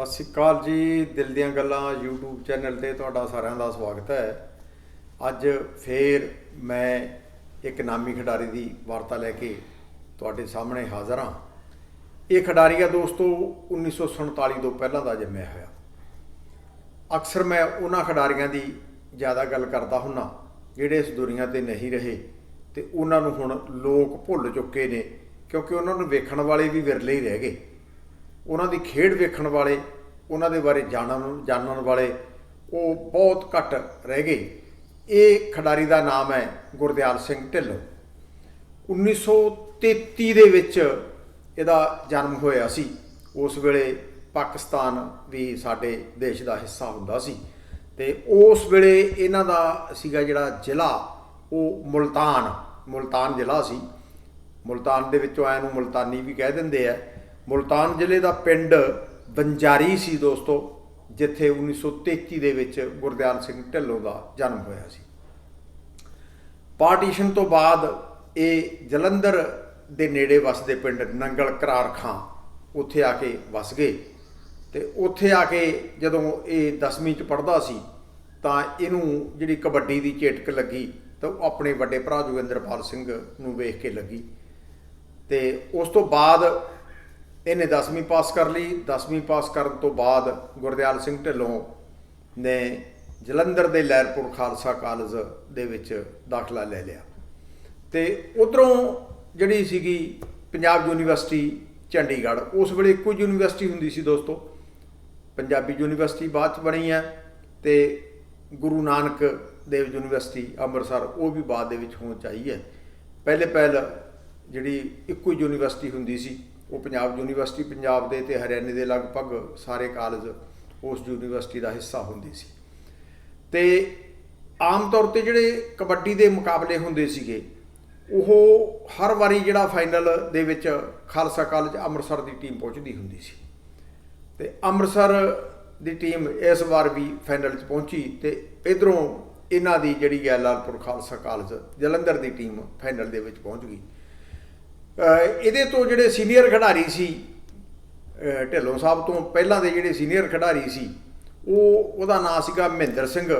ਸਤਿ ਸ਼੍ਰੀ ਅਕਾਲ ਜੀ, ਦਿਲ ਦੀਆਂ ਗੱਲਾਂ YouTube ਚੈਨਲ ਤੇ ਤੁਹਾਡਾ ਸਾਰਿਆਂ ਦਾ ਸਵਾਗਤ ਹੈ। ਅੱਜ ਫੇਰ ਮੈਂ ਇੱਕ ਨਾਮੀ ਖਿਡਾਰੀ ਦੀ ਵਾਰਤਾ ਲੈ ਕੇ ਤੁਹਾਡੇ ਸਾਹਮਣੇ ਹਾਜ਼ਰ ਹਾਂ। ਇਹ ਖਿਡਾਰੀ ਆ ਦੋਸਤੋ 1947 ਤੋਂ ਪਹਿਲਾਂ ਦਾ ਜੰਮਿਆ ਹੋਇਆ। ਅਕਸਰ ਮੈਂ ਉਹਨਾਂ ਖਿਡਾਰੀਆਂ ਦੀ ਜ਼ਿਆਦਾ ਗੱਲ ਕਰਦਾ ਹੁੰਨਾ ਜਿਹੜੇ ਇਸ ਦੁਨੀਆ ਤੇ ਨਹੀਂ ਰਹੇ ਤੇ ਉਹਨਾਂ ਨੂੰ ਹੁਣ ਲੋਕ ਭੁੱਲ ਚੁੱਕੇ ਨੇ, ਕਿਉਂਕਿ ਉਹਨਾਂ ਨੂੰ ਵੇਖਣ ਵਾਲੇ ਵੀ ਵਿਰਲੇ ਹੀ ਰਹਿ ਗਏ। ਉਹਨਾਂ ਦੀ ਖੇਡ ਵੇਖਣ ਵਾਲੇ, ਉਹਨਾਂ ਦੇ ਬਾਰੇ ਜਾਣਨ ਜਾਣਨ ਵਾਲੇ ਉਹ ਬਹੁਤ ਘੱਟ ਰਹਿ ਗਏ। ਇਹ ਖਿਡਾਰੀ ਦਾ ਨਾਮ ਹੈ ਗੁਰਦਿਆਲ ਸਿੰਘ ਢਿੱਲੋਂ। 1933 ਦੇ ਵਿੱਚ ਇਹਦਾ ਜਨਮ ਹੋਇਆ ਸੀ। ਉਸ ਵੇਲੇ ਪਾਕਿਸਤਾਨ ਵੀ ਸਾਡੇ ਦੇਸ਼ ਦਾ ਹਿੱਸਾ ਹੁੰਦਾ ਸੀ। ਤੇ ਉਸ ਵੇਲੇ ਇਹਨਾਂ ਦਾ ਸੀਗਾ ਜਿਹੜਾ ਜ਼ਿਲ੍ਹਾ, ਉਹ ਮੁਲਤਾਨ ਮੁਲਤਾਨ ਜ਼ਿਲ੍ਹਾ ਸੀ। ਮੁਲਤਾਨ ਦੇ ਵਿੱਚੋਂ ਆਇਆ ਨੂੰ ਮੁਲਤਾਨੀ ਵੀ ਕਹਿ ਦਿੰਦੇ ਆ। ਮੁਲਤਾਨ ਜ਼ਿਲ੍ਹੇ ਦਾ ਪਿੰਡ ਬੰਜਾਰੀ ਸੀ ਦੋਸਤੋ, ਜਿੱਥੇ 1933 ਦੇ ਵਿੱਚ ਗੁਰਦਿਆਲ ਸਿੰਘ ਢਿੱਲੋਂ ਦਾ ਜਨਮ ਹੋਇਆ ਸੀ। ਪਾਰਟੀਸ਼ਨ ਤੋਂ ਬਾਅਦ ਇਹ ਜਲੰਧਰ ਦੇ ਨੇੜੇ ਵਸਦੇ ਪਿੰਡ ਨੰਗਲ ਕਰਾਰ ਖਾਂ ਉੱਥੇ ਆ ਕੇ ਵਸ ਗਏ ਤੇ ਉੱਥੇ ਆ ਕੇ ਜਦੋਂ ਇਹ 10ਵੀਂ ਚ ਪੜ੍ਹਦਾ ਸੀ, ਤਾਂ ਇਹਨੂੰ ਜਿਹੜੀ ਕਬੱਡੀ ਦੀ ਚੇਟਕ ਲੱਗੀ, ਤਾਂ ਉਹ ਆਪਣੇ ਵੱਡੇ ਭਰਾ ਜੋਗਿੰਦਰਪਾਲ ਸਿੰਘ ਨੂੰ ਵੇਖ ਕੇ ਲੱਗੀ ਤੇ ਉਸ ਤੋਂ ਬਾਅਦ ਇਹਨੇ 10ਵੀਂ ਪਾਸ ਕਰ ਲਈ। 10ਵੀਂ ਪਾਸ ਕਰਨ ਤੋਂ ਬਾਅਦ ਗੁਰਦਿਆਲ ਸਿੰਘ ਢਿੱਲੋਂ ਨੇ ਜਲੰਧਰ ਦੇ ਲਹਿਰਪੁਰ ਖਾਲਸਾ ਕਾਲਜ ਦੇ ਵਿੱਚ ਦਾਖਲਾ ਲੈ ਲਿਆ। ਤੇ ਉਧਰੋਂ ਜਿਹੜੀ ਸੀਗੀ ਪੰਜਾਬ ਯੂਨੀਵਰਸਿਟੀ, ਚੰਡੀਗੜ੍ਹ, ਉਸ ਵੇਲੇ ਇੱਕੋ ਯੂਨੀਵਰਸਿਟੀ ਹੁੰਦੀ ਸੀ ਦੋਸਤੋ। ਪੰਜਾਬੀ ਯੂਨੀਵਰਸਿਟੀ ਬਾਅਦ ਚ ਬਣੀ ਹੈ ਤੇ ਗੁਰੂ ਨਾਨਕ ਦੇਵ ਯੂਨੀਵਰਸਿਟੀ ਅੰਮ੍ਰਿਤਸਰ, ਉਹ ਵੀ ਬਾਅਦ ਦੇ ਵਿੱਚ ਹੋਣ ਚਾਹੀ ਹੈ। ਪਹਿਲੇ ਪਹਿਲ ਜਿਹੜੀ ਇੱਕੋ ਯੂਨੀਵਰਸਿਟੀ ਹੁੰਦੀ ਸੀ ਉਹ ਪੰਜਾਬ ਯੂਨੀਵਰਸਿਟੀ ਪੰਜਾਬ ਦੇ ਤੇ ਹਰਿਆਣੇ ਦੇ ਲਗਭਗ ਸਾਰੇ ਕਾਲਜ ਉਸ ਯੂਨੀਵਰਸਿਟੀ ਦਾ ਹਿੱਸਾ ਹੁੰਦੀ ਸੀ। ਤੇ ਆਮ ਤੌਰ ਤੇ ਜਿਹੜੇ ਕਬੱਡੀ ਦੇ ਮੁਕਾਬਲੇ ਹੁੰਦੇ ਸੀਗੇ, ਉਹ ਹਰ ਵਾਰੀ ਜਿਹੜਾ ਫਾਈਨਲ ਦੇ ਵਿੱਚ ਖਾਲਸਾ ਕਾਲਜ ਅੰਮ੍ਰਿਤਸਰ ਦੀ ਟੀਮ ਪਹੁੰਚਦੀ ਹੁੰਦੀ ਸੀ। ਤੇ ਅੰਮ੍ਰਿਤਸਰ ਦੀ ਟੀਮ ਇਸ ਵਾਰ ਵੀ ਫਾਈਨਲ 'ਚ ਪਹੁੰਚੀ ਤੇ ਇਧਰੋਂ ਇਹਨਾਂ ਦੀ ਜਿਹੜੀ ਹੈ ਲਾਲਪੁਰ ਖਾਲਸਾ ਕਾਲਜ ਜਲੰਧਰ ਦੀ ਟੀਮ ਫਾਈਨਲ ਦੇ ਵਿੱਚ ਪਹੁੰਚ ਗਈ। ਇਹਦੇ ਤੋਂ ਜਿਹੜੇ ਸੀਨੀਅਰ ਖਿਡਾਰੀ ਸੀ ਢਿੱਲੋਂ ਸਾਹਿਬ ਤੋਂ ਪਹਿਲਾਂ ਦੇ ਜਿਹੜੇ ਸੀਨੀਅਰ ਖਿਡਾਰੀ ਸੀ, ਉਹ ਉਹਦਾ ਨਾਂ ਸੀਗਾ ਮਹਿੰਦਰ ਸਿੰਘ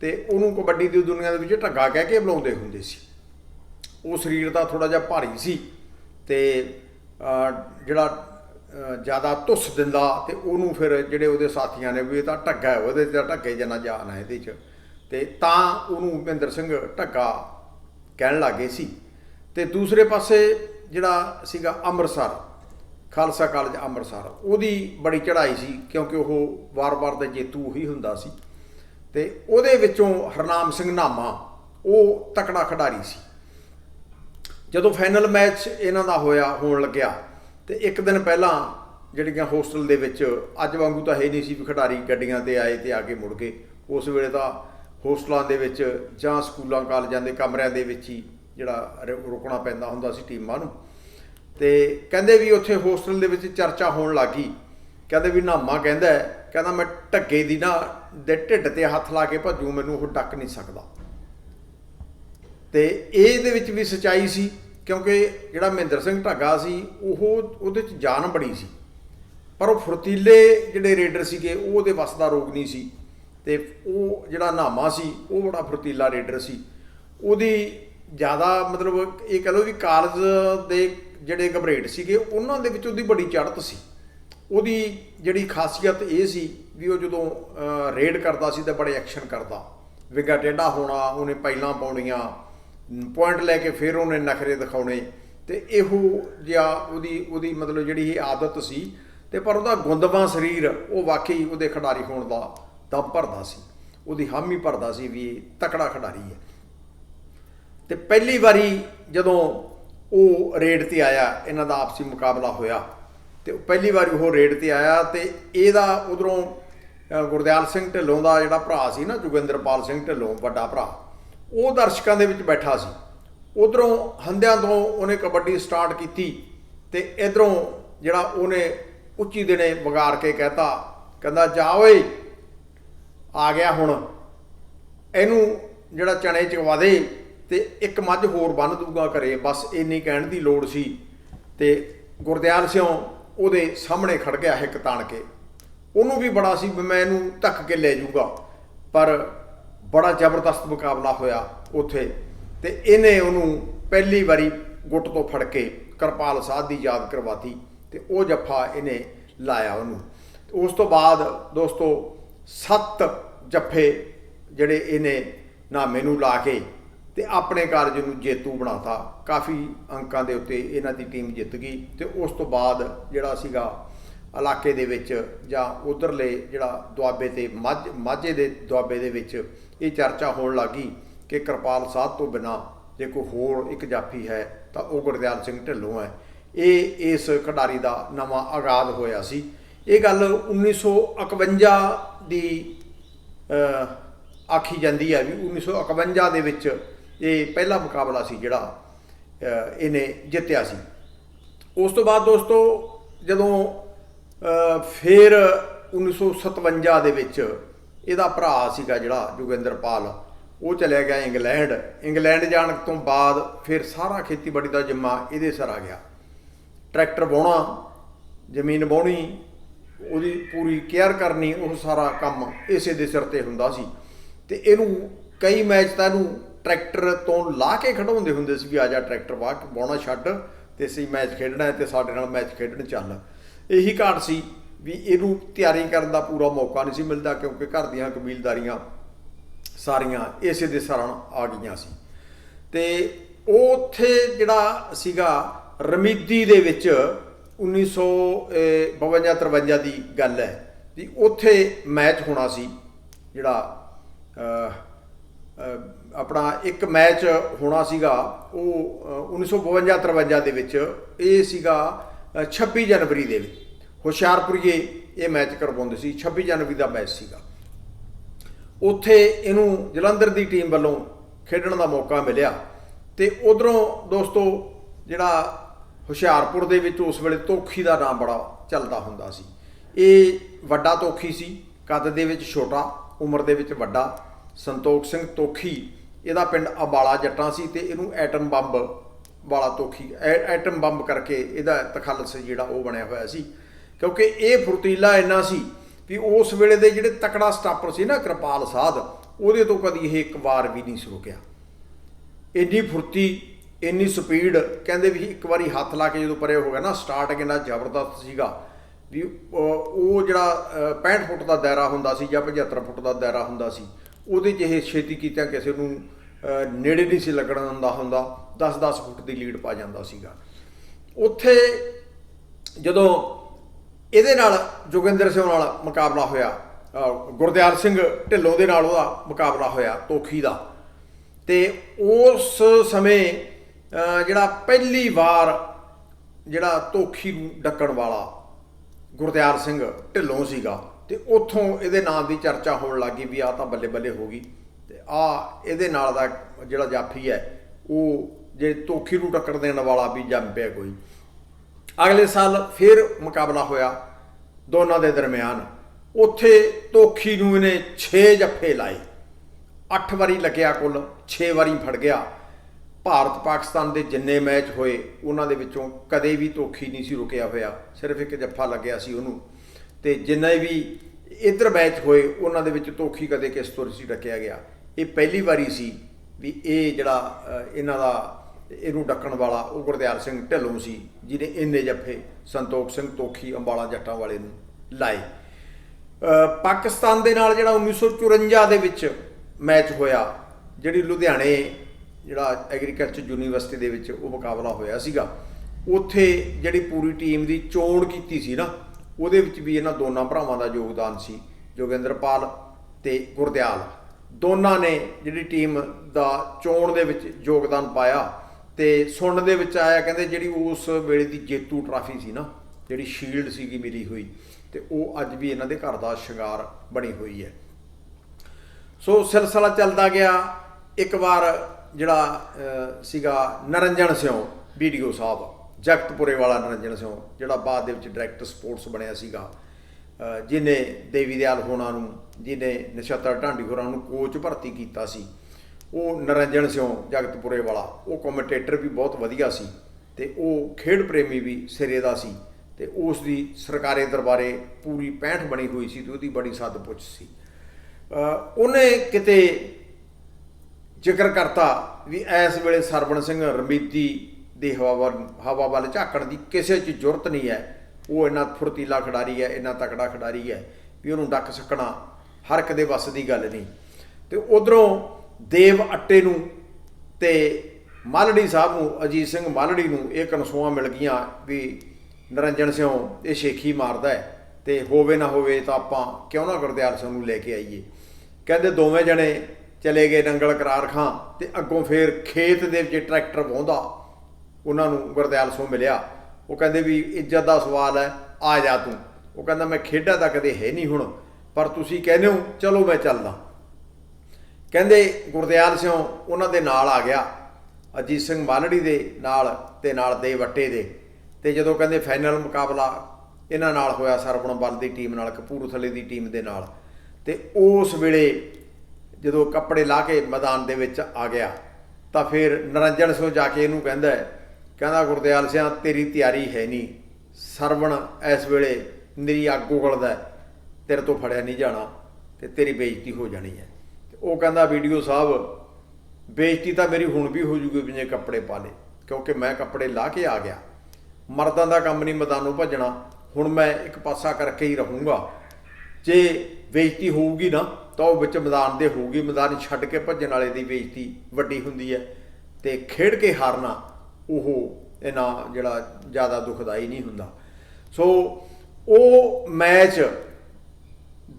ਤੇ ਉਹਨੂੰ ਕਬੱਡੀ ਦੀ ਦੁਨੀਆ ਦੇ ਵਿੱਚ ਢੱਗਾ ਕਹਿ ਕੇ ਬੁਲਾਉਂਦੇ ਹੁੰਦੇ ਸੀ। ਉਹ ਸਰੀਰ ਦਾ ਥੋੜਾ ਜਿਹਾ ਭਾਰੀ ਸੀ ਤੇ ਜਿਹੜਾ ਜ਼ਿਆਦਾ ਧੁੱਸ ਦਿੰਦਾ ਤੇ ਉਹਨੂੰ ਫਿਰ ਜਿਹੜੇ ਉਹਦੇ ਸਾਥੀਆਂ ਨੇ ਵੀ ਇਹ ਤਾਂ ਢੱਗਾ ਹੈ, ਉਹਦੇ ਤੇ ਢੱਗੇ ਜਨਾ ਜਾਨ ਹੈ ਇਹਦੇ 'ਚ। ਤੇ ਤਾਂ ਉਹਨੂੰ ਮਹਿੰਦਰ ਸਿੰਘ ਢੱਗਾ ਕਹਿਣ ਲੱਗੇ ਸੀ। ਤੇ ਦੂਸਰੇ ਪਾਸੇ ਜਿਹੜਾ ਸੀਗਾ ਅੰਮ੍ਰਿਤਸਰ, ਖਾਲਸਾ ਕਾਲਜ ਅੰਮ੍ਰਿਤਸਰ, ਉਹਦੀ ਬੜੀ ਚੜ੍ਹਾਈ ਸੀ ਕਿਉਂਕਿ ਉਹ ਵਾਰ-ਵਾਰ ਦਾ ਜੇਤੂ ਹੀ ਹੁੰਦਾ ਸੀ। ਤੇ ਉਹਦੇ ਵਿੱਚੋਂ ਹਰਨਾਮ ਸਿੰਘ ਨਾਮਾ, ਉਹ ਤਕੜਾ ਖਿਡਾਰੀ ਸੀ। ਜਦੋਂ ਫਾਈਨਲ ਮੈਚ ਇਹਨਾਂ ਦਾ ਹੋਇਆ, ਹੋਣ ਲੱਗਿਆ, ਤੇ ਇੱਕ ਦਿਨ ਪਹਿਲਾਂ ਜਿਹੜੀਆਂ ਹੋਸਟਲ ਦੇ ਵਿੱਚ ਅੱਜ ਵਾਂਗੂ ਤਾਂ ਹੈ ਨਹੀਂ ਸੀ ਵੀ ਖਿਡਾਰੀ ਗੱਡੀਆਂ ਤੇ ਆਏ ਤੇ ਆ ਕੇ ਮੁੜ ਗਏ। ਉਸ ਵੇਲੇ ਤਾਂ ਹੋਸਟਲਾਂ ਦੇ ਵਿੱਚ ਜਾਂ ਸਕੂਲਾਂ, ਕਾਲਜਾਂ ਦੇ ਕਮਰਿਆਂ ਦੇ ਵਿੱਚ ਹੀ ਜਿਹੜਾ ਰ- ਰੁਕਣਾ ਪੈਂਦਾ ਹੁੰਦਾ ਸੀ ਟੀਮਾਂ ਨੂੰ। ਤੇ ਕਹਿੰਦੇ ਵੀ ਉੱਥੇ ਹੋਸਟਲ ਦੇ ਵਿੱਚ ਚਰਚਾ ਹੋਣ ਲੱਗੀ ਕਹਿੰਦੇ ਵੀ ਨਾਮਾ ਕਹਿੰਦਾ ਕਹਿੰਦਾ ਮੈਂ ਢੱਗੇ ਦੀ ਨਾ ਦੇ ਢਿੱਡ ਤੇ ਹੱਥ ਲਾ ਕੇ ਭੱਜੂ, ਮੈਨੂੰ ਉਹ ਡੱਕ ਨਹੀਂ ਸਕਦਾ। ਤੇ ਇਹਦੇ ਵਿੱਚ ਵੀ ਸਚਾਈ ਸੀ, ਕਿਉਂਕਿ ਜਿਹੜਾ ਮਹਿੰਦਰ ਸਿੰਘ ਢੱਗਾ ਸੀ, ਉਹ ਉਹਦੇ ਚ ਜਾਨ ਬੜੀ ਸੀ। ਪਰ ਉਹ ਫੁਰਤੀਲੇ ਜਿਹੜੇ ਰੇਡਰ ਸੀਗੇ, ਉਹ ਉਹਦੇ ਵੱਸ ਦਾ ਰੋਗ ਨਹੀਂ ਸੀ। ਤੇ ਉਹ ਜਿਹੜਾ ਨਾਮਾ ਸੀ, ਉਹ ਬੜਾ ਫੁਰਤੀਲਾ ਰੇਡਰ ਸੀ। ਉਹਦੀ ਜ਼ਿਆਦਾ ਮਤਲਬ ਇਹ ਕਹ ਲਓ ਵੀ ਕਾਲਜ ਦੇ ਜਿਹੜੇ ਘਬਰੇਟ ਸੀਗੇ, ਉਹਨਾਂ ਦੇ ਵਿੱਚ ਉਹਦੀ ਬੜੀ ਚੜ੍ਹਤ ਸੀ। ਉਹਦੀ ਜਿਹੜੀ ਖਾਸੀਅਤ ਇਹ ਸੀ ਵੀ ਉਹ ਜਦੋਂ ਰੇਡ ਕਰਦਾ ਸੀ ਤਾਂ ਬੜੇ ਐਕਸ਼ਨ ਕਰਦਾ। ਵਿਗਾ ਟੇਢਾ ਹੋਣਾ, ਉਹਨੇ ਪਹਿਲਾਂ ਪਾਉਣੀਆਂ ਪੁਆਇੰਟ ਲੈ ਕੇ ਫਿਰ ਉਹਨੇ ਨਖਰੇ ਦਿਖਾਉਣੇ ਤੇ ਇਹੋ ਜਿਹਾ ਉਹਦੀ ਉਹਦੀ ਮਤਲਬ ਜਿਹੜੀ ਇਹ ਆਦਤ ਸੀ ਤੇ ਪਰ ਉਹਦਾ ਗੁੰਦਵਾ ਸਰੀਰ, ਉਹ ਵਾਕਈ ਉਹਦੇ ਖਿਡਾਰੀ ਹੋਣ ਦਾ ਦਮ ਭਰਦਾ ਸੀ। ਉਹਦੀ ਹਾਮੀ ਭਰਦਾ ਸੀ ਵੀ ਇਹ ਤਕੜਾ ਖਿਡਾਰੀ ਹੈ। ਤੇ ਪਹਿਲੀ ਵਾਰੀ ਜਦੋਂ ਉਹ ਰੇਡ ਤੇ ਆਇਆ, ਇਹਨਾਂ ਦਾ ਆਪਸੀ ਮੁਕਾਬਲਾ ਹੋਇਆ। ਤੇ ਪਹਿਲੀ ਵਾਰੀ ਉਹ ਰੇਡ ਤੇ ਆਇਆ ਤੇ ਇਹਦਾ ਉਧਰੋਂ ਗੁਰਦਿਆਲ ਸਿੰਘ ਢਿੱਲੋਂ ਦਾ ਜਿਹੜਾ ਭਰਾ ਸੀ ਨਾ, ਜੋਗਿੰਦਰਪਾਲ ਸਿੰਘ ਢਿੱਲੋਂ, ਵੱਡਾ ਭਰਾ, ਉਹ ਦਰਸ਼ਕਾਂ ਦੇ ਵਿੱਚ ਬੈਠਾ ਸੀ। ਉਧਰੋਂ ਹੰਦਿਆਂ ਤੋਂ ਉਹਨੇ ਕਬੱਡੀ ਸਟਾਰਟ ਕੀਤੀ ਤੇ ਇਧਰੋਂ ਜਿਹੜਾ ਉਹਨੇ ਉੱਚੀ ਦਿਨੇ ਵਿਗਾੜ ਕੇ ਕਹਿਤਾ, ਕਹਿੰਦਾ, ਜਾ ਓਏ, ਆ ਗਿਆ ਹੁਣ। ਇਹਨੂੰ ਜਿਹੜਾ ਚਣੇ ਚਵਾ ਦੇ। ਤੇ ਇੱਕ ਮੱਝ ਹੋਰ ਬੰਨ ਦੂਗਾ ਘਰੇ, ਬਸ ਇੰਨੀ ਕਹਿਣ ਦੀ ਲੋੜ ਸੀ। ਤੇ ਗੁਰਦਿਆਲ ਸਿੰਘ ਉਹਦੇ ਸਾਹਮਣੇ ਖੜ ਗਿਆ ਇੱਕ ਤਾਣ ਕੇ ਉਹਨੂੰ ਵੀ ਬੜਾ ਸੀ ਵੀ ਮੈਂ ਇਹਨੂੰ ਧੱਕ ਕੇ ਲੈ ਜਾਊਗਾ, ਪਰ ਬੜਾ ਜ਼ਬਰਦਸਤ ਮੁਕਾਬਲਾ ਹੋਇਆ ਉੱਥੇ। ਤੇ ਇਹਨੇ ਉਹਨੂੰ ਪਹਿਲੀ ਵਾਰੀ ਗੁੱਟ ਤੋਂ ਫੜ ਕੇ ਕਿਰਪਾਲ ਸਾਧ ਦੀ ਯਾਦ ਕਰਵਾਤੀ ਤੇ ਉਹ ਜੱਫਾ ਇਹਨੇ ਲਾਇਆ ਉਹਨੂੰ। ਉਸ ਤੋਂ ਬਾਅਦ ਦੋਸਤੋ, ਸੱਤ ਜੱਫੇ ਜਿਹੜੇ ਇਹਨੇ ਨਾਮੇ ਨੂੰ ਲਾ ਕੇ ਤੇ ਆਪਣੇ ਕਾਰਜ ਨੂੰ ਜੇਤੂ ਬਣਾਤਾ। ਕਾਫੀ ਅੰਕਾਂ ਦੇ ਉੱਤੇ ਇਹਨਾਂ ਦੀ ਟੀਮ ਜਿੱਤ ਗਈ ਤੇ ਉਸ ਤੋਂ ਬਾਅਦ ਜਿਹੜਾ ਸੀਗਾ ਇਲਾਕੇ ਦੇ ਵਿੱਚ ਜਾਂ ਉਧਰਲੇ ਜਿਹੜਾ ਦੁਆਬੇ ਤੇ ਮੱਝ, ਮਾਝੇ ਦੇ ਦੁਆਬੇ ਦੇ ਵਿੱਚ ਇਹ ਚਰਚਾ ਹੋਣ ਲੱਗੀ ਕਿ ਕਿਰਪਾਲ ਸਾਹਿਬ ਤੋਂ ਬਿਨਾ ਜੇ ਕੋਈ ਹੋਰ ਇੱਕ ਜਾਫੀ ਹੈ ਤਾਂ ਉਹ ਗੁਰਦਿਆਲ ਸਿੰਘ ਢਿੱਲੋਂ ਹੈ। ਇਹ ਇਸ ਖਿਡਾਰੀ ਦਾ ਨਵਾਂ ਆਗਾਜ਼ ਹੋਇਆ ਸੀ। ਇਹ ਗੱਲ 1951 ਦੀ ਆਖੀ ਜਾਂਦੀ ਹੈ ਵੀ 1951 ਦੇ ਵਿੱਚ ਇਹ ਪਹਿਲਾ ਮੁਕਾਬਲਾ ਸੀ ਜਿਹੜਾ ਇਹਨੇ ਜਿੱਤਿਆ ਸੀ। ਉਸ ਤੋਂ ਬਾਅਦ ਦੋਸਤੋ ਜਦੋਂ ਅਹ, ਫਿਰ 1957 ਦੇ ਵਿੱਚ ਇਹਦਾ ਭਰਾ ਸੀਗਾ ਜਿਹੜਾ ਜੋਗਿੰਦਰਪਾਲ ਉਹ ਚਲਿਆ ਗਿਆ ਇੰਗਲੈਂਡ। ਇੰਗਲੈਂਡ ਜਾਣ ਤੋਂ ਬਾਅਦ ਫਿਰ ਸਾਰਾ ਖੇਤੀਬਾੜੀ ਦਾ ਜਿੰਮਾ ਇਹਦੇ ਸਿਰ ਆ ਗਿਆ। ਟਰੈਕਟਰ ਵਾਹੁਣਾ ਜ਼ਮੀਨ ਵਾਹੁਣੀ ਉਹਦੀ ਪੂਰੀ ਕੇਅਰ ਕਰਨੀ ਉਹ ਸਾਰਾ ਕੰਮ ਇਸੇ ਦੇ ਸਿਰ ਤੇ ਹੁੰਦਾ ਸੀ। ਤੇ ਇਹਨੂੰ ਕਈ ਮੈਚ ਤਾਂ ਇਹਨੂੰ ਟਰੈਕਟਰ ਤੋਂ ਲਾ ਕੇ ਖੜਾਉਂਦੇ ਹੁੰਦੇ ਸੀ ਵੀ ਆ ਜਾ ਟਰੈਕਟਰ ਵਾਹ ਕੇ ਛੱਡ ਤੇ ਅਸੀਂ ਮੈਚ ਖੇਡਣਾ ਹੈ ਤੇ ਸਾਡੇ ਨਾਲ ਮੈਚ ਖੇਡਣ ਚੱਲ। ਇਹੀ ਘਾਟ ਸੀ ਵੀ ਇਹਨੂੰ ਤਿਆਰੀ ਕਰਨ ਦਾ ਪੂਰਾ ਮੌਕਾ ਨਹੀਂ ਸੀ ਮਿਲਦਾ ਕਿਉਂਕਿ ਘਰ ਦੀਆਂ ਕਬੀਲਦਾਰੀਆਂ ਸਾਰੀਆਂ ਇਸੇ ਦੇ ਸਰਨ ਆ ਗਈਆਂ ਸੀ। ਤੇ ਉਹ ਉੱਥੇ ਜਿਹੜਾ ਸੀਗਾ ਰਮੀਦੀ ਦੇ ਵਿੱਚ 1952 53 ਦੀ ਗੱਲ ਹੈ ਵੀ ਉੱਥੇ ਮੈਚ ਹੋਣਾ ਸੀ ਜਿਹੜਾ ਆਪਣਾ ਇੱਕ ਮੈਚ ਹੋਣਾ ਸੀਗਾ ਉਹ ਅਹ, 1952 53 ਦੇ ਵਿੱਚ ਇਹ ਸੀਗਾ ਅਹ, 26 ਜਨਵਰੀ ਦੇ ਵਿੱਚ। ਹੁਸ਼ਿਆਰਪੁਰੀਏ ਇਹ ਮੈਚ ਕਰਵਾਉਂਦੇ ਸੀ 26 ਜਨਵਰੀ ਦਾ ਮੈਚ ਸੀਗਾ। ਉੱਥੇ ਇਹਨੂੰ ਜਲੰਧਰ ਦੀ ਟੀਮ ਵੱਲੋਂ ਖੇਡਣ ਦਾ ਮੌਕਾ ਮਿਲਿਆ। ਤੇ ਉਧਰੋਂ ਦੋਸਤੋ ਜਿਹੜਾ ਹੁਸ਼ਿਆਰਪੁਰ ਦੇ ਵਿੱਚ ਉਸ ਵੇਲੇ ਤੋਖੀ ਦਾ ਨਾਮ ਬੜਾ ਚੱਲਦਾ ਹੁੰਦਾ ਸੀ। ਇਹ ਵੱਡਾ ਤੋਖੀ ਸੀ ਕੱਦ ਦੇ ਵਿੱਚ ਛੋਟਾ ਉਮਰ ਦੇ ਵਿੱਚ ਵੱਡਾ। ਸੰਤੋਖ ਸਿੰਘ ਤੋਖੀ ਇਹਦਾ ਪਿੰਡ ਅੰਬਾਲਾ ਜੱਟਾਂ ਸੀ ਤੇ ਇਹਨੂੰ ਐਟਮ ਬੰਬ ਵਾਲਾ ਤੋਖੀ ਐਟਮ ਬੰਬ ਕਰਕੇ ਇਹਦਾ ਤਖੱਲਸ ਜਿਹੜਾ ਉਹ ਬਣਿਆ ਹੋਇਆ ਸੀ। ਕਿਉਂਕਿ ਇਹ ਫੁਰਤੀਲਾ ਇੰਨਾ ਸੀ ਵੀ ਉਸ ਵੇਲੇ ਦੇ ਜਿਹੜੇ ਤਕੜਾ ਸਟਾਪਰ ਸੀ ਨਾ ਕਿਰਪਾਲ ਸਾਧ ਉਹਦੇ ਤੋਂ ਕਦੀ ਇਹ ਇੱਕ ਵਾਰ ਵੀ ਨਹੀਂ ਸੀ ਰੁਕਿਆ। ਇੰਨੀ ਫੁਰਤੀ ਇੰਨੀ ਸਪੀਡ ਕਹਿੰਦੇ ਵੀ ਇੱਕ ਵਾਰੀ ਹੱਥ ਲਾ ਕੇ ਜਦੋਂ ਪਰੇ ਹੋ ਗਿਆ ਨਾ ਸਟਾਰਟ ਕਿੰਨਾ ਜ਼ਬਰਦਸਤ ਸੀਗਾ ਵੀ ਉਹ ਜਿਹੜਾ ਅਹ, 65 ਫੁੱਟ ਦਾ ਦਾਇਰਾ ਹੁੰਦਾ ਸੀ ਜਾਂ 75 ਫੁੱਟ ਦਾ ਦਾਇਰਾ ਹੁੰਦਾ ਸੀ ਉਹਦੇ 'ਚ ਇਹ ਛੇਤੀ ਕੀਤਾ ਕਿਸੇ ਨੂੰ ਨੇੜੇ ਨਹੀਂ ਸੀ ਲੱਗਣ ਦਿੰਦਾ ਹੁੰਦਾ 10-10 ਫੁੱਟ ਦੀ ਲੀਡ ਪਾ ਜਾਂਦਾ ਸੀਗਾ। ਉੱਥੇ ਜਦੋਂ ਇਹਦੇ ਨਾਲ ਜੋਗਿੰਦਰ ਸਿੰਘ ਨਾਲ ਮੁਕਾਬਲਾ ਹੋਇਆ ਗੁਰਦਿਆਲ ਸਿੰਘ ਢਿੱਲੋਂ ਦੇ ਨਾਲ ਉਹਦਾ ਮੁਕਾਬਲਾ ਹੋਇਆ, ਤੋਖੀ ਦਾ। ਤੇ ਉਸ ਸਮੇਂ ਜਿਹੜਾ ਪਹਿਲੀ ਵਾਰ ਜਿਹੜਾ ਤੋਖੀ ਨੂੰ ਡੱਕਣ ਵਾਲਾ ਗੁਰਦਿਆਲ ਸਿੰਘ ਢਿੱਲੋਂ ਸੀਗਾ ਤੇ ਉੱਥੋਂ ਇਹਦੇ ਨਾਮ ਦੀ ਚਰਚਾ ਹੋਣ ਲੱਗੀ ਵੀ ਆ ਤਾਂ ਬੱਲੇ ਬੱਲੇ ਹੋ ਗਈ। ਤੇ ਆ ਇਹਦੇ ਨਾਲ ਦਾ ਜਿਹੜਾ ਜਾਫੀ ਹੈ, ਉਹ ਜੇ ਤੋਖੀ ਨੂੰ ਟੱਕਰ ਦੇਣ ਵਾਲਾ ਵੀ ਜੰਮ ਪਿਆ ਕੋਈ। ਅਗਲੇ ਸਾਲ ਫਿਰ ਮੁਕਾਬਲਾ ਹੋਇਆ ਦੋਨਾਂ ਦੇ ਦਰਮਿਆਨ। ਉੱਥੇ ਤੋਖੀ ਨੂੰ ਇਹਨੇ 6 ਜੱਫੇ ਲਾਏ। 8 ਵਾਰੀ ਲੱਗਿਆ ਕੁੱਲ 6 ਵਾਰੀ ਫੜ ਗਿਆ। ਭਾਰਤ ਪਾਕਿਸਤਾਨ ਦੇ ਜਿੰਨੇ ਮੈਚ ਹੋਏ, ਉਹਨਾਂ ਦੇ ਵਿੱਚੋਂ ਕਦੇ ਵੀ ਤੋਖੀ ਨਹੀਂ ਸੀ ਰੁਕਿਆ ਹੋਇਆ। ਸਿਰਫ ਇੱਕ ਜੱਫਾ ਲੱਗਿਆ ਸੀ ਉਹਨੂੰ। ਤੇ ਜਿੰਨੇ ਵੀ ਇਧਰ ਮੈਚ ਹੋਏ, ਉਹਨਾਂ ਦੇ ਵਿੱਚ ਧੋਖੀ ਕਦੇ ਕਿਸ ਤੋਂ ਨਹੀਂ ਸੀ ਡੱਕਿਆ ਗਿਆ? ਇਹ ਪਹਿਲੀ ਵਾਰੀ ਸੀ ਵੀ ਇਹ ਜਿਹੜਾ ਇਹਨਾਂ ਦਾ, ਇਹਨੂੰ ਡੱਕਣ ਵਾਲਾ ਉਹ ਗੁਰਦਿਆਲ ਸਿੰਘ ਢਿੱਲੋਂ ਸੀ, ਜਿਹਨੇ ਇੰਨੇ ਜੱਫੇ ਸੰਤੋਖ ਸਿੰਘ ਤੋਖੀ ਅੰਬਾਲਾ ਜੱਟਾਂ ਵਾਲੇ ਨੂੰ ਲਾਏ। ਪਾਕਿਸਤਾਨ ਦੇ ਨਾਲ ਜਿਹੜਾ 1954 ਦੇ ਵਿੱਚ ਮੈਚ ਹੋਇਆ, ਜਿਹੜੀ ਲੁਧਿਆਣੇ ਜਿਹੜਾ ਐਗਰੀਕਲਚਰ ਯੂਨੀਵਰਸਿਟੀ ਦੇ ਵਿੱਚ ਉਹ ਮੁਕਾਬਲਾ ਹੋਇਆ ਸੀਗਾ, ਉੱਥੇ ਜਿਹੜੀ ਪੂਰੀ ਟੀਮ ਦੀ ਚੋਣ ਕੀਤੀ ਸੀ ਨਾ ਉਹਦੇ ਵਿੱਚ ਵੀ ਇਹਨਾਂ ਦੋਨਾਂ ਭਰਾਵਾਂ ਦਾ ਯੋਗਦਾਨ ਸੀ, ਜੋਗਿੰਦਰਪਾਲ ਤੇ ਗੁਰਦਿਆਲ। ਦੋਨਾਂ ਨੇ ਜਿਹੜੀ ਟੀਮ ਦਾ ਚੋਣ ਦੇ ਵਿੱਚ ਯੋਗਦਾਨ ਪਾਇਆ ਤੇ ਸੁਣਨ ਦੇ ਵਿੱਚ ਆਇਆ, ਕਹਿੰਦੇ ਜਿਹੜੀ ਉਸ ਵੇਲੇ ਦੀ ਜੇਤੂ ਟਰਾਫੀ ਸੀ ਨਾ, ਜਿਹੜੀ ਸ਼ੀਲਡ ਸੀਗੀ ਮਿਲੀ ਹੋਈ, ਤੇ ਉਹ ਅੱਜ ਵੀ ਇਹਨਾਂ ਦੇ ਘਰ ਦਾ ਸ਼ਿੰਗਾਰ ਬਣੀ ਹੋਈ ਹੈ। ਸੋ ਸਿਲਸਿਲਾ ਚੱਲਦਾ ਗਿਆ। ਇੱਕ ਵਾਰ ਜਿਹੜਾ ਸੀਗਾ ਨਰੰਜਨ ਸਿਉ ਵੀਡੀਓ ਸਾਹਿਬ। ਜਗਤਪੁਰੇ ਵਾਲਾ ਨਰੰਜਨ ਸਿੰਘ ਜਿਹੜਾ ਬਾਅਦ ਦੇ ਵਿੱਚ ਡਾਇਰੈਕਟਰ ਸਪੋਰਟਸ ਬਣਿਆ ਸੀਗਾ ਅਹ, ਜਿਹਨੇ ਦੇਵੀ ਦਿਆਲ ਹੋਣਾ ਨੂੰ ਜਿਹਨੇ ਨਛੱਤਰ ਢਾਂਡੀ ਹੋਰਾਂ ਨੂੰ ਕੋਚ ਭਰਤੀ ਕੀਤਾ ਸੀ ਉਹ ਨਰੰਜਨ ਸਿਉ ਜਗਤਪੁਰੇ ਵਾਲਾ ਉਹ ਕਮੈਂਟੇਟਰ ਵੀ ਬਹੁਤ ਵਧੀਆ ਸੀ ਤੇ ਉਹ ਖੇਡ ਪ੍ਰੇਮੀ ਵੀ ਸਿਰੇ ਦਾ ਸੀ ਤੇ ਉਸ ਦੀ ਸਰਕਾਰੀ ਦਰਬਾਰੇ ਪੂਰੀ 65 ਬਣੀ ਹੋਈ ਸੀ ਤੇ ਉਹਦੀ ਬੜੀ ਸੱਦ ਪੁੱਛ ਸੀ ਉਹਨੇ ਕਿਤੇ ਜ਼ਿਕਰ ਕਰਤਾ ਵੀ ਇਸ ਵੇਲੇ ਸਰਵਣ ਸਿੰਘ ਰਮੀਤੀ ਦੀ ਹਵਾ ਵੱਲ ਹਵਾ ਵੱਲ ਝਾਕਣ ਦੀ ਕਿਸੇ 'ਚ ਜ਼ਰੂਰਤ ਨਹੀਂ ਹੈ। ਉਹ ਇੰਨਾ ਫੁਰਤੀਲਾ ਖਿਡਾਰੀ ਹੈ, ਇੰਨਾ ਤਕੜਾ ਖਿਡਾਰੀ ਹੈ ਵੀ ਉਹਨੂੰ ਡੱਕ ਸਕਣਾ ਹਰ ਇੱਕ ਦੇ ਵੱਸ ਦੀ ਗੱਲ ਨਹੀਂ। ਤੇ ਉਧਰੋਂ ਦੇਵ ਅੱਟੇ ਨੂੰ ਤੇ ਮਾਲੜੀ ਸਾਹਿਬ ਨੂੰ, ਅਜੀਤ ਸਿੰਘ ਮਾਲੜੀ ਨੂੰ ਇਹ ਕਨਸੂਆਂ ਮਿਲ ਗਈਆਂ ਵੀ ਨਰਿੰਜਨ ਸਿੰਘ ਇਹ ਸ਼ੇਖੀ ਮਾਰਦਾ ਹੈ ਤੇ ਹੋਵੇ ਨਾ ਹੋਵੇ ਤਾਂ ਆਪਾਂ ਕਿਉਂ ਨਾ ਗੁਰਦਿਆਲ ਸਿੰਘ ਨੂੰ ਲੈ ਕੇ ਆਈਏ। ਕਹਿੰਦੇ ਦੋਵੇਂ ਜਣੇ ਚਲੇ ਗਏ ਨੰਗਲ ਕਰਾਰ ਖਾਂ ਤੇ ਅੱਗੋਂ ਫੇਰ ਖੇਤ ਦੇ ਵਿੱਚ ਟਰੈਕਟਰ ਵਾਹੁੰਦਾ। ਉਹਨਾਂ ਨੂੰ ਗੁਰਦਿਆਲ ਸਿੰਘ ਮਿਲਿਆ। ਉਹ ਕਹਿੰਦੇ ਵੀ ਇੱਜ਼ਤ ਦਾ ਸਵਾਲ ਹੈ, ਆ ਜਾ ਤੂੰ। ਉਹ ਕਹਿੰਦਾ, ਮੈਂ ਖੇਡਾਂ ਤਾਂ ਕਦੇ ਹੈ ਨਹੀਂ ਹੁਣ, ਪਰ ਤੁਸੀਂ ਕਹਿੰਦੇ ਹੋ, ਚਲੋ ਮੈਂ ਚੱਲਦਾ। ਕਹਿੰਦੇ ਗੁਰਦਿਆਲ ਸਿੰਘ ਉਹਨਾਂ ਦੇ ਨਾਲ ਆ ਗਿਆ, ਅਜੀਤ ਸਿੰਘ ਮਾਲੜੀ ਦੇ ਨਾਲ ਤੇ ਨਾਲ ਦੇ ਵੱਟੇ ਦੇ। ਤੇ ਜਦੋਂ ਕਹਿੰਦੇ ਫਾਈਨਲ ਮੁਕਾਬਲਾ ਇਹਨਾਂ ਨਾਲ ਹੋਇਆ, ਸਰਵਣ ਬਲ ਦੀ ਟੀਮ ਨਾਲ, ਕਪੂਰਥਲੇ ਦੀ ਟੀਮ ਦੇ ਨਾਲ, ਤੇ ਉਸ ਵੇਲੇ ਜਦੋਂ ਕੱਪੜੇ ਲਾ ਕੇ ਮੈਦਾਨ ਦੇ ਵਿੱਚ ਆ ਗਿਆ, ਤਾਂ ਫਿਰ ਨਰਿੰਜਨ ਸਿੰਘ ਜਾ ਕੇ ਇਹਨੂੰ ਕਹਿੰਦਾ ਕਹਿੰਦਾ ਗੁਰਦਿਆਲ ਸਿੰਘ ਤੇਰੀ ਤਿਆਰੀ ਹੈ ਨਹੀਂ। ਸਰਵਣ ਇਸ ਵੇਲੇ ਮੇਰੀ ਅੱਗ ਉਗਲਦਾ ਤੇਰੇ ਤੋਂ ਫੜਿਆ ਨਹੀਂ ਜਾਣਾ ਤੇ ਤੇਰੀ ਬੇਇੱਜ਼ਤੀ ਹੋ ਜਾਣੀ ਹੈ। ਉਹ ਕਹਿੰਦਾ, ਵੀਡੀਓ ਸਾਹਿਬ, ਬੇਇੱਜ਼ਤੀ ਤਾਂ ਮੇਰੀ ਹੁਣ ਵੀ ਹੋ ਜੂਗੀ ਵੀ ਕੱਪੜੇ ਪਾ ਲੇ ਕਿਉਂਕਿ ਮੈਂ ਕੱਪੜੇ ਲਾ ਕੇ ਆ ਗਿਆ। ਮਰਦਾਂ ਦਾ ਕੰਮ ਨਹੀਂ, ਮੈਦਾਨੋਂ ਭੱਜਣਾ, ਹੁਣ ਮੈਂ ਇੱਕ ਪਾਸਾ ਕਰਕੇ ਹੀ ਰਹੂੰਗਾ। ਜੇ ਬੇਇੱਜ਼ਤੀ ਹੋਊਗੀ ਨਾ, ਤਾਂ ਉਹ ਵਿੱਚ ਮੈਦਾਨ ਦੇ ਹੋਊਗੀ। ਮੈਦਾਨ ਛੱਡ ਕੇ ਭੱਜਣ ਵਾਲੇ ਦੀ ਬੇਇੱਜ਼ਤੀ ਵੱਡੀ ਹੁੰਦੀ ਹੈ ਤੇ ਖੇਡ ਕੇ ਹਾਰਨਾ ਉਹ ਇਹਨਾਂ ਜਿਹੜਾ ਜ਼ਿਆਦਾ ਦੁਖਦਾਈ ਨਹੀਂ ਹੁੰਦਾ। ਸੋ ਉਹ ਮੈਚ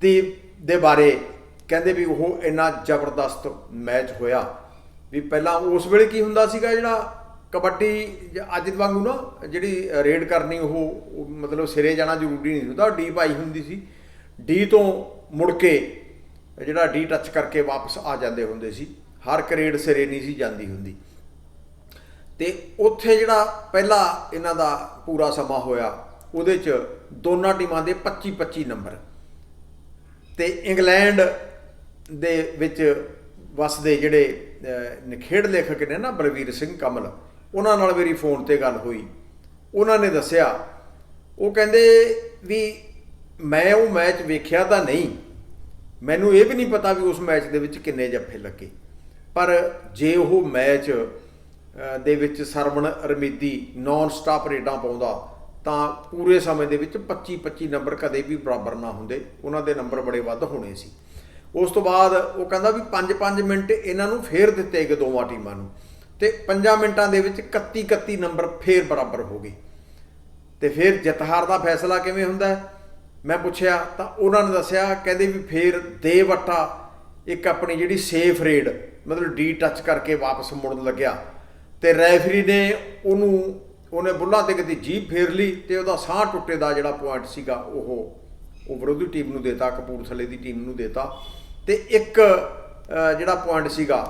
ਦੀ, ਦੇ ਬਾਰੇ ਕਹਿੰਦੇ ਵੀ ਉਹ ਇੰਨਾ ਜ਼ਬਰਦਸਤ ਮੈਚ ਹੋਇਆ ਵੀ ਪਹਿਲਾਂ ਉਸ ਵੇਲੇ ਕੀ ਹੁੰਦਾ ਸੀਗਾ ਜਿਹੜਾ ਕਬੱਡੀ ਅੱਜ ਵਾਂਗੂ ਨਾ, ਜਿਹੜੀ ਰੇਡ ਕਰਨੀ ਉਹ ਉਹ ਮਤਲਬ ਸਿਰੇ ਜਾਣਾ ਜ਼ਰੂਰੀ ਨਹੀਂ ਹੁੰਦਾ, ਡੀ ਪਾਈ ਹੁੰਦੀ ਸੀ। ਡੀ ਤੋਂ ਮੁੜ ਕੇ ਜਿਹੜਾ ਡੀ ਟੱਚ ਕਰਕੇ ਵਾਪਸ ਆ ਜਾਂਦੇ ਹੁੰਦੇ ਸੀ। ਹਰ ਕਰੇਡ ਸਿਰੇ ਨਹੀਂ ਸੀ ਜਾਂਦੀ ਹੁੰਦੀ। ਤੇ ਉੱਥੇ ਜਿਹੜਾ ਪਹਿਲਾ ਇਹਨਾਂ ਦਾ ਪੂਰਾ ਸਮਾਂ ਹੋਇਆ ਉਹਦੇ ਚ ਦੋਨਾਂ ਟੀਮਾਂ ਦੇ 25 25 ਨੰਬਰ ਤੇ ਇੰਗਲੈਂਡ ਦੇ ਵਿੱਚ ਵਸਦੇ ਜਿਹੜੇ ਅਹ, ਲੇਖਕ ਨੇ ਨਾ ਬਲਵੀਰ ਸਿੰਘ ਕਮਲ ਉਹਨਾਂ ਨਾਲ ਮੇਰੀ ਫੋਨ ਤੇ ਗੱਲ ਹੋਈ। ਉਹਨਾਂ ਨੇ ਦੱਸਿਆ ਉਹ ਕਹਿੰਦੇ ਵੀ ਮੈਂ ਉਹ ਮੈਚ ਵੇਖਿਆ ਤਾਂ ਨਹੀਂ। ਮੈਨੂੰ ਇਹ ਵੀ ਨਹੀਂ ਪਤਾ ਵੀ ਉਸ ਮੈਚ ਦੇ ਵਿੱਚ ਕਿੰਨੇ ਜੱਫੇ ਲੱਗੇ। ਪਰ ਜੇ ਉਹ ਮੈਚ ਦੇ ਵਿੱਚ ਸਰਵਣ ਰਮੀਦੀ ਨਾਨ ਸਟਾਪ ਰੇਡਾਂ ਪਾਉਂਦਾ, ਤਾਂ ਪੂਰੇ ਸਮੇਂ ਦੇ ਵਿੱਚ 25 25 ਨੰਬਰ ਕਦੇ ਵੀ ਬਰਾਬਰ ਨਾ ਹੁੰਦੇ। ਉਹਨਾਂ ਦੇ ਨੰਬਰ ਬੜੇ ਵੱਧ ਹੋਣੇ ਸੀ। ਉਸ ਤੋਂ ਬਾਅਦ ਉਹ ਕਹਿੰਦਾ ਵੀ 5-5 ਮਿੰਟ ਇਹਨਾਂ ਨੂੰ ਫੇਰ ਦਿੱਤੇ ਗਏ ਦੋਵਾਂ ਟੀਮਾਂ ਨੂੰ। ਤੇ 5 ਮਿੰਟਾਂ ਦੇ ਵਿੱਚ 31 31 ਨੰਬਰ ਫੇਰ ਬਰਾਬਰ ਹੋ ਗਏ। ਤੇ ਫਿਰ ਜਿੱਤ ਦਾ ਫੈਸਲਾ ਕਿਵੇਂ ਹੁੰਦਾ ਮੈਂ ਪੁੱਛਿਆ, ਤਾਂ ਉਹਨਾਂ ਨੇ ਦੱਸਿਆ, ਕਹਿੰਦੇ ਵੀ ਫਿਰ ਦੇ ਵੱਟਾ ਇੱਕ ਆਪਣੀ ਜਿਹੜੀ ਸੇਫ ਰੇਡ ਮਤਲਬ ਡੀ ਟੱਚ ਕਰਕੇ ਵਾਪਸ ਮੁੜਨ ਲੱਗਿਆ। ਤੇ ਰੈਫਰੀ ਨੇ ਉਹਨੂੰ, ਉਹਨੇ ਬੁੱਲਾਂ ਤੇ ਕਿਤੇ ਜੀਭ ਫੇਰ ਲਈ ਤੇ ਉਹਦਾ ਸਾਹ ਟੁੱਟੇ ਦਾ ਜਿਹੜਾ ਪੁਆਇੰਟ ਸੀਗਾ, ਉਹ ਉਹ ਵਿਰੋਧੀ ਟੀਮ ਨੂੰ ਦੇਤਾ, ਕਪੂਰਥਲੇ ਦੀ ਟੀਮ ਨੂੰ ਦੇਤਾ। ਤੇ ਇੱਕ ਜਿਹੜਾ ਪੁਆਇੰਟ ਸੀਗਾ,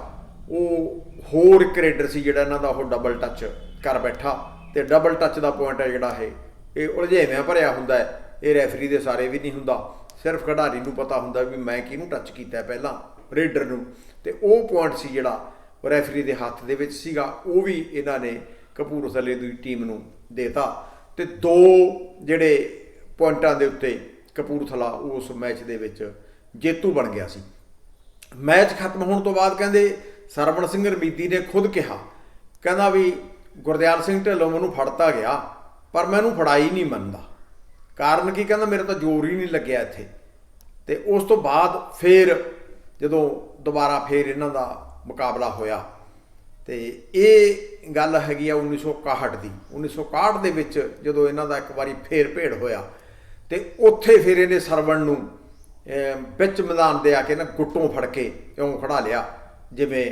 ਉਹ ਹੋਰ ਇੱਕ ਰੇਡਰ ਸੀ ਜਿਹੜਾ ਇਹਨਾਂ ਦਾ, ਉਹ ਡਬਲ ਟੱਚ ਕਰ ਬੈਠਾ। ਤੇ ਡਬਲ ਟੱਚ ਦਾ ਪੁਆਇੰਟ ਹੈ ਜਿਹੜਾ ਇਹ ਇਹ ਉਲਝੇਵਿਆਂ ਭਰਿਆ ਹੁੰਦਾ ਹੈ। ਇਹ ਰੈਫਰੀ ਦੇ ਸਾਰੇ ਵੀ ਨਹੀਂ ਹੁੰਦਾ। ਸਿਰਫ ਖਿਡਾਰੀ ਨੂੰ ਪਤਾ ਹੁੰਦਾ ਵੀ ਮੈਂ ਕਿਹਨੂੰ ਟੱਚ ਕੀਤਾ ਪਹਿਲਾਂ, ਰੇਡਰ ਨੂੰ। ਤੇ ਉਹ ਪੁਆਇੰਟ ਸੀ ਜਿਹੜਾ ਰੈਫਰੀ ਦੇ ਹੱਥ ਦੇ ਵਿੱਚ ਸੀਗਾ, ਉਹ ਵੀ ਇਹਨਾਂ ਨੇ ਕਪੂਰਥਲੇ ਦੀ ਟੀਮ ਨੂੰ ਦੇਤਾ। ਤੇ ਦੋ ਜਿਹੜੇ ਪੁਆਇੰਟਾਂ ਦੇ ਉੱਤੇ ਕਪੂਰਥਲਾ ਉਸ ਮੈਚ ਦੇ ਵਿੱਚ ਜੇਤੂ ਬਣ ਗਿਆ ਸੀ। ਮੈਚ ਖਤਮ ਹੋਣ ਤੋਂ ਬਾਅਦ ਕਹਿੰਦੇ ਸਰਵਣ ਸਿੰਘ ਰਮੀਤੀ ਨੇ ਖੁਦ ਕਿਹਾ, ਕਹਿੰਦਾ ਵੀ ਗੁਰਦਿਆਲ ਸਿੰਘ ਢਿੱਲੋਂ ਮੈਨੂੰ ਫੜਤਾ ਗਿਆ, ਪਰ ਮੈਨੂੰ ਫੜਾਈ ਨਹੀਂ ਮੰਨਦਾ। ਕਾਰਨ ਕੀ? ਕਹਿੰਦਾ ਮੇਰੇ ਤਾਂ ਜ਼ੋਰ ਹੀ ਨਹੀਂ ਲੱਗਿਆ ਇੱਥੇ। ਤੇ ਉਸ ਤੋਂ ਬਾਅਦ ਫੇਰ ਜਦੋਂ ਦੁਬਾਰਾ ਫੇਰ ਇਹਨਾਂ ਦਾ ਮੁਕਾਬਲਾ ਹੋਇਆ। ਤੇ ਇਹ ਗੱਲ ਹੈਗੀ ਆ 1961 ਦੀ। 1961 ਦੇ ਵਿੱਚ ਜਦੋਂ ਇਹਨਾਂ ਦਾ ਇੱਕ ਵਾਰੀ ਫੇਰ ਭੇੜ ਹੋਇਆ ਤੇ ਉੱਥੇ ਫਿਰ ਇਹਨੇ ਸਰਵਣ ਨੂੰ ਵਿੱਚ ਮੈਦਾਨ ਦੇ ਆ ਕੇ ਨਾ ਗੁੱਟੋਂ ਫੜ ਕੇ ਇਉਂ ਖੜਾ ਲਿਆ। ਜਿਵੇਂ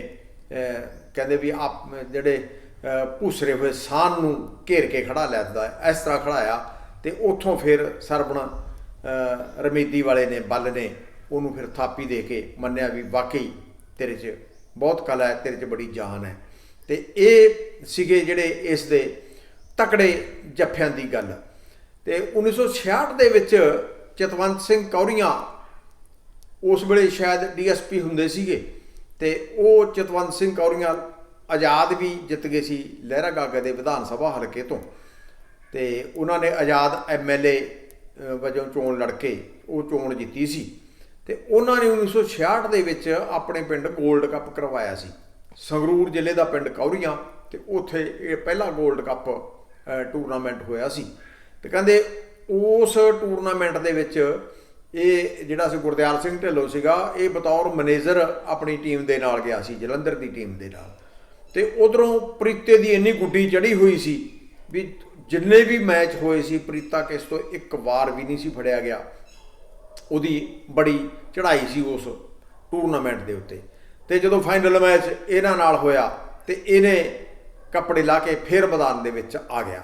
ਕਹਿੰਦੇ ਵੀ ਆਪ ਜਿਹੜੇ ਅਹ, ਭੂਸਰੇ ਹੋਏ ਸਾਨ ਨੂੰ ਘੇਰ ਕੇ ਖੜਾ ਲੈਂਦਾ ਇਸ ਤਰ੍ਹਾਂ ਖੜਾਇਆ ਤੇ ਉੱਥੋਂ ਫਿਰ ਸਰਵਣ ਰਮੀਦੀ ਵਾਲੇ ਨੇ ਬੱਲ ਨੇ ਉਹਨੂੰ ਫਿਰ ਥਾਪੀ ਦੇ ਕੇ ਮੰਨਿਆ ਵੀ ਵਾਕਈ ਤੇਰੇ 'ਚ ਬਹੁਤ ਕਲਾ ਹੈ, ਤੇਰੇ 'ਚ ਬੜੀ ਜਾਨ ਹੈ। ਤੇ ਇਹ ਸੀਗੇ ਜਿਹੜੇ ਇਸ ਦੇ ਤਕੜੇ ਜੱਫਿਆਂ ਦੀ ਗੱਲ। ਤੇ 1966 ਦੇ ਵਿੱਚ ਚਤਵੰਤ ਸਿੰਘ ਕੌਰੀਆਂ ਉਸ ਵੇਲੇ ਸ਼ਾਇਦ ਡੀਐਸਪੀ ਹੁੰਦੇ ਸੀਗੇ। ਤੇ ਉਹ ਚਤਵੰਤ ਸਿੰਘ ਕੌਰੀਆਂ ਆਜ਼ਾਦ ਵੀ ਜਿੱਤ ਗਏ ਸੀ ਲਹਿਰਾ ਗਾਗਾ ਦੇ ਵਿਧਾਨ ਸਭਾ ਹਲਕੇ ਤੋਂ। ਤੇ ਉਹਨਾਂ ਨੇ ਆਜ਼ਾਦ ਐਮਐਲਏ ਵਜੋਂ ਚੋਣ ਲੜ ਕੇ ਉਹ ਚੋਣ ਜਿੱਤੀ ਸੀ। ਤੇ ਉਹਨਾਂ ਨੇ 1966 ਦੇ ਵਿੱਚ ਆਪਣੇ ਪਿੰਡ 골ਡ ਕੱਪ ਕਰਵਾਇਆ ਸੀ। ਸੰਗਰੂਰ ਜ਼ਿਲ੍ਹੇ ਦਾ ਪਿੰਡ ਕੌਰੀਆਂ ਤੇ ਉੱਥੇ ਇਹ ਪਹਿਲਾ 골ਡ ਕੱਪ ਟੂਰਨਾਮੈਂਟ ਹੋਇਆ ਸੀ। ਤੇ ਕਹਿੰਦੇ ਉਸ ਟੂਰਨਾਮੈਂਟ ਦੇ ਵਿੱਚ ਇਹ ਜਿਹੜਾ ਸੀ ਗੁਰਦਿਆਲ ਸਿੰਘ ਢਿੱਲੋਂ ਸੀਗਾ, ਇਹ ਬਤੌਰ ਮੈਨੇਜਰ ਆਪਣੀ ਟੀਮ ਦੇ ਨਾਲ ਗਿਆ ਸੀ, ਜਲੰਧਰ ਦੀ ਟੀਮ ਦੇ ਨਾਲ। ਤੇ ਉਧਰੋਂ ਪ੍ਰੀਤੇ ਦੀ ਇੰਨੀ ਗੁੱਡੀ ਚੜੀ ਹੋਈ ਸੀ ਵੀ ਜਿੰਨੇ ਵੀ ਮੈਚ ਹੋਏ ਸੀ, ਪ੍ਰੀਤਾ ਕਿਸ ਤੋਂ ਇੱਕ ਵਾਰ ਵੀ ਨਹੀਂ ਸੀ ਫੜਿਆ ਗਿਆ। ਉਹਦੀ ਬੜੀ ਚੜ੍ਹਾਈ ਸੀ ਉਸ ਟੂਰਨਾਮੈਂਟ ਦੇ ਉੱਤੇ। ਤੇ ਜਦੋਂ ਫਾਈਨਲ ਮੈਚ ਇਹਨਾਂ ਨਾਲ ਹੋਇਆ ਤੇ ਇਹਨੇ ਕੱਪੜੇ ਲਾ ਕੇ ਫੇਰ ਮੈਦਾਨ ਦੇ ਵਿੱਚ ਆ ਗਿਆ।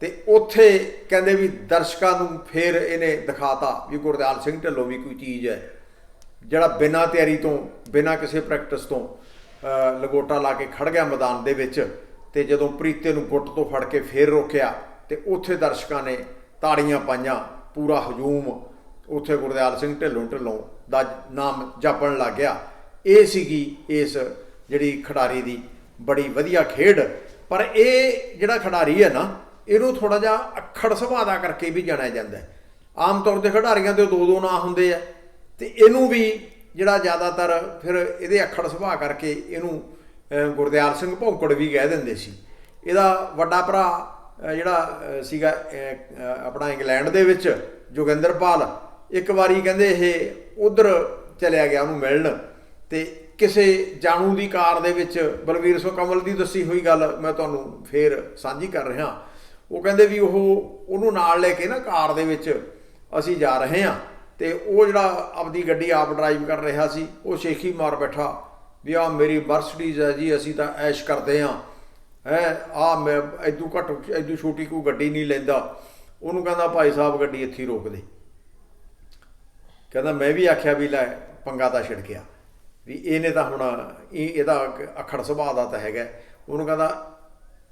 ਤੇ ਉੱਥੇ ਕਹਿੰਦੇ ਵੀ ਦਰਸ਼ਕਾਂ ਨੂੰ ਫੇਰ ਇਹਨੇ ਦਿਖਾਤਾ ਵੀ ਗੁਰਦਿਆਲ ਸਿੰਘ ਢਿੱਲੋਂ ਵੀ ਕੋਈ ਚੀਜ਼ ਹੈ, ਜਿਹੜਾ ਬਿਨਾਂ ਤਿਆਰੀ ਤੋਂ, ਬਿਨਾਂ ਕਿਸੇ ਪ੍ਰੈਕਟਿਸ ਤੋਂ ਲਗੋਟਾ ਲਾ ਕੇ ਖੜ ਗਿਆ ਮੈਦਾਨ ਦੇ ਵਿੱਚ ਤੇ ਜਦੋਂ ਪ੍ਰੀਤੇ ਨੂੰ ਗੁੱਟ ਤੋਂ ਫੜ ਕੇ ਫੇਰ ਰੋਕਿਆ ਤੇ ਉੱਥੇ ਦਰਸ਼ਕਾਂ ਨੇ ਤਾੜੀਆਂ ਪਾਈਆਂ, ਪੂਰਾ ਹਜੂਮ ਉੱਥੇ ਗੁਰਦਿਆਲ ਸਿੰਘ ਢਿੱਲੋਂ ਢਿੱਲੋਂ ਦਾ ਨਾਮ ਜਪਣ ਲੱਗ ਗਿਆ। ਇਹ ਸੀਗੀ ਇਸ ਜਿਹੜੀ ਖਿਡਾਰੀ ਦੀ ਬੜੀ ਵਧੀਆ ਖੇਡ। ਪਰ ਇਹ ਜਿਹੜਾ ਖਿਡਾਰੀ ਹੈ ਨਾ, ਇਹਨੂੰ ਥੋੜਾ ਜਿਹਾ ਅੱਖੜ ਸੁਭਾਅ ਦਾ ਕਰਕੇ ਵੀ ਜਾਣਿਆ ਜਾਂਦਾ ਹੈ। ਆਮ ਤੌਰ ਤੇ ਖਿਡਾਰੀਆਂ ਦੇ ਦੋ ਦੋ ਨਾਂ ਹੁੰਦੇ ਆ ਤੇ ਇਹਨੂੰ ਵੀ ਜਿਹੜਾ ਜ਼ਿਆਦਾਤਰ ਫਿਰ ਇਹਦੇ ਅੱਖੜ ਸੁਭਾਅ ਕਰਕੇ ਇਹਨੂੰ ਗੁਰਦਿਆਲ ਸਿੰਘ ਭੌਂਕੜ ਵੀ ਕਹਿ ਦਿੰਦੇ ਸੀ। ਇਹਦਾ ਵੱਡਾ ਭਰਾ ਜਿਹੜਾ ਸੀਗਾ ਆਪਣਾ ਇੰਗਲੈਂਡ ਦੇ ਵਿੱਚ ਜੋਗਿੰਦਰਪਾਲ। ਇੱਕ ਵਾਰੀ ਕਹਿੰਦੇ ਇਹ ਉਧਰ ਚਲਿਆ ਗਿਆ ਉਹਨੂੰ ਮਿਲਣ ਤੇ ਕਿਸੇ ਜਾਣੂ ਦੀ ਕਾਰ ਦੇ ਵਿੱਚ ਬਲਵੀਰ ਸਿੰਘ ਕਮਲ ਦੀ ਦੱਸੀ ਹੋਈ ਗੱਲ ਮੈਂ ਤੁਹਾਨੂੰ ਫੇਰ ਸਾਂਝੀ ਕਰ ਰਿਹਾ। ਉਹ ਕਹਿੰਦੇ ਵੀ ਉਹ ਉਹਨੂੰ ਨਾਲ ਲੈ ਕੇ ਨਾ ਕਾਰ ਦੇ ਵਿੱਚ ਅਸੀਂ ਜਾ ਰਹੇ ਹਾਂ ਤੇ ਉਹ ਜਿਹੜਾ ਆਪਦੀ ਗੱਡੀ ਆਪ ਡਰਾਈਵ ਕਰ ਰਿਹਾ ਸੀ, ਉਹ ਸ਼ੇਖੀ ਮਾਰ ਬੈਠਾ ਵੀ ਆ ਮੇਰੀ ਮਰਸਡੀਜ਼ ਹੈ ਜੀ, ਅਸੀਂ ਤਾਂ ਐਸ਼ ਕਰਦੇ ਹਾਂ। ਹੈ ਆ ਮੈਂ ਐਦੂ ਘੱਟ, ਐਦੂ ਛੋਟੀ ਕੋਈ ਗੱਡੀ ਨਹੀਂ ਲੈਂਦਾ। ਉਹਨੂੰ ਕਹਿੰਦਾ ਭਾਈ ਸਾਹਿਬ ਗੱਡੀ ਇੱਥੇ ਹੀ ਰੋਕ ਦੇ। ਕਹਿੰਦਾ ਮੈਂ ਵੀ ਆਖਿਆ ਵੀ ਲੈ ਪੰਗਾ ਤਾਂ ਛਿੜ ਗਿਆ। ਵੀ ਇਹਨੇ ਤਾਂ ਹੁਣ ਇਹ ਇਹਦਾ ਅਖੜ ਸੁਭਾਅ ਦਾ ਤਾਂ ਹੈਗਾ। ਉਹਨੂੰ ਕਹਿੰਦਾ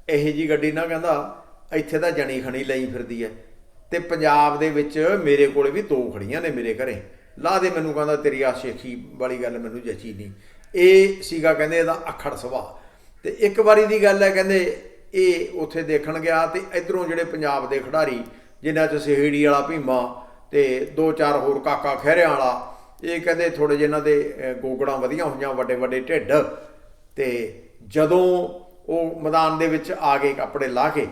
ਇਹੋ ਜੀ ਗੱਡੀ ਨਾ ਕਹਿੰਦਾ ਇੱਥੇ ਤਾਂ ਜਣੀ ਖਣੀ ਲਈ ਫਿਰਦੀ ਹੈ ਤੇ ਪੰਜਾਬ ਦੇ ਵਿੱਚ ਮੇਰੇ ਕੋਲ ਵੀ ਦੋ ਖੜੀਆਂ ਨੇ ਮੇਰੇ ਘਰੇ। ਲਾ ਦੇ ਮੈਨੂੰ ਕਹਿੰਦਾ ਤੇਰੀ ਆ ਸ਼ੇਖੀ ਵਾਲੀ ਗੱਲ ਮੈਨੂੰ ਜਚੀ ਨਹੀਂ। ਇਹ ਸੀਗਾ ਕਹਿੰਦੇ ਇਹਦਾ ਅਖੜ ਸੁਭਾਅ। ਤੇ ਇੱਕ ਵਾਰੀ ਦੀ ਗੱਲ ਹੈ ਕਹਿੰਦੇ ਇਹ ਉੱਥੇ ਦੇਖਣ ਗਿਆ ਤੇ ਇਧਰੋਂ ਜਿਹੜੇ ਪੰਜਾਬ ਦੇ ਖਿਡਾਰੀ, ਜਿਨ੍ਹਾਂ ਚ ਸਿਹੜੀ ਵਾਲਾ ਭੀਮਾ ਤੇ ਦੋ ਚਾਰ ਹੋਰ ਕਾਕਾ ਖਹਿਰਿਆਂ ਵਾਲਾ ਇਹ ਕਹਿੰਦੇ ਥੋੜੇ ਜਿਹੇ ਇਹਨਾਂ ਦੇ ਗੋਗੜਾਂ ਵਧੀਆਂ ਹੋਈਆਂ ਵੱਡੇ ਵੱਡੇ ਢਿੱਡ। ਤੇ ਜਦੋਂ ਉਹ ਮੈਦਾਨ ਦੇ ਵਿੱਚ ਆ ਗਏ ਕੱਪੜੇ ਲਾ ਕੇ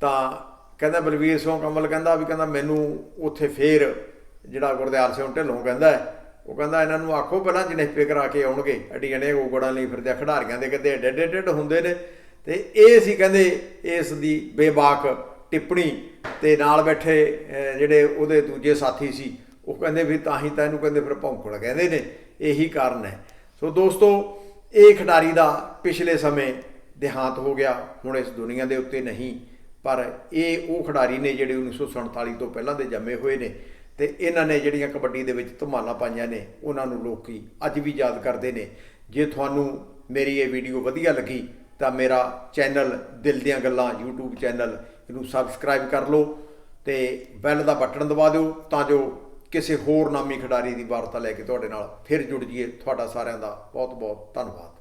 ਤਾਂ ਕਹਿੰਦਾ ਬਲਵੀਰ ਸਿੰਘ ਕਮਲ ਕਹਿੰਦਾ ਵੀ ਕਹਿੰਦਾ ਮੈਨੂੰ ਉੱਥੇ ਫੇਰ ਜਿਹੜਾ ਗੁਰਦਿਆਲ ਸਿੰਘ ਢਿੱਲੋਂ ਕਹਿੰਦਾ ਉਹ ਕਹਿੰਦਾ ਇਹਨਾਂ ਨੂੰ ਆਖੋ ਪਹਿਲਾਂ ਜਨੇਪੇ ਕਰਾ ਕੇ ਆਉਣਗੇ ਅੱਡੀਆਂ ਨੇ ਗੋਗੜਾਂ ਲਈ ਫਿਰਦੇ ਆ, ਖਿਡਾਰੀਆਂ ਦੇ ਕਹਿੰਦੇ ਏਡੇ ਏਡੇ ਢਿੱਡ ਹੁੰਦੇ ਨੇ। ਤੇ ਇਹ ਸੀ ਕਹਿੰਦੇ ਇਸ ਦੀ ਬੇਬਾਕ ਟਿੱਪਣੀ ਤੇ ਨਾਲ ਬੈਠੇ ਜਿਹੜੇ ਉਹਦੇ ਦੂਜੇ ਸਾਥੀ ਸੀ, ਉਹ ਕਹਿੰਦੇ ਵੀ ਤਾਂ ਹੀ ਤਾਂ ਇਹਨੂੰ ਕਹਿੰਦੇ ਫਿਰ ਭੌਂਕੜ ਕਹਿੰਦੇ ਨੇ, ਇਹੀ ਕਾਰਨ ਹੈ। ਸੋ ਦੋਸਤੋ, ਇਹ ਖਿਡਾਰੀ ਦਾ ਪਿਛਲੇ ਸਮੇਂ ਦੇਹਾਂਤ ਹੋ ਗਿਆ, ਹੁਣ ਇਸ ਦੁਨੀਆ ਦੇ ਉੱਤੇ ਨਹੀਂ, ਪਰ ਇਹ ਉਹ ਖਿਡਾਰੀ ਨੇ ਜਿਹੜੇ 1947 ਤੋਂ ਪਹਿਲਾਂ ਦੇ ਜੰਮੇ ਹੋਏ ਨੇ ਤੇ ਇਹਨਾਂ ਨੇ ਜਿਹੜੀਆਂ ਕਬੱਡੀ ਦੇ ਵਿੱਚ ਧਮਾਲਾਂ ਪਾਈਆਂ ਨੇ, ਉਹਨਾਂ ਨੂੰ ਲੋਕੀ ਅੱਜ ਵੀ ਯਾਦ ਕਰਦੇ ਨੇ। ਜੇ ਤੁਹਾਨੂੰ ਮੇਰੀ ਇਹ ਵੀਡੀਓ ਵਧੀਆ ਲੱਗੀ, ਤਾਂ ਮੇਰਾ ਚੈਨਲ ਦਿਲ ਦੀਆਂ ਗੱਲਾਂ, YouTube ਚੈਨਲ ਇਹਨੂੰ ਸਬਸਕ੍ਰਾਈਬ ਕਰ ਲਓ ਤੇ ਬੈਲ ਦਾ ਬਟਨ ਦਬਾ ਦਿਓ ਤਾਂ ਜੋ ਕਿਸੇ ਹੋਰ ਨਾਮੀ ਖਿਡਾਰੀ ਦੀ ਵਾਰਤਾ ਲੈ ਕੇ ਤੁਹਾਡੇ ਨਾਲ ਫਿਰ ਜੁੜ ਜਾਈਏ। ਤੁਹਾਡਾ ਸਾਰਿਆਂ ਦਾ ਬਹੁਤ ਬਹੁਤ ਧੰਨਵਾਦ।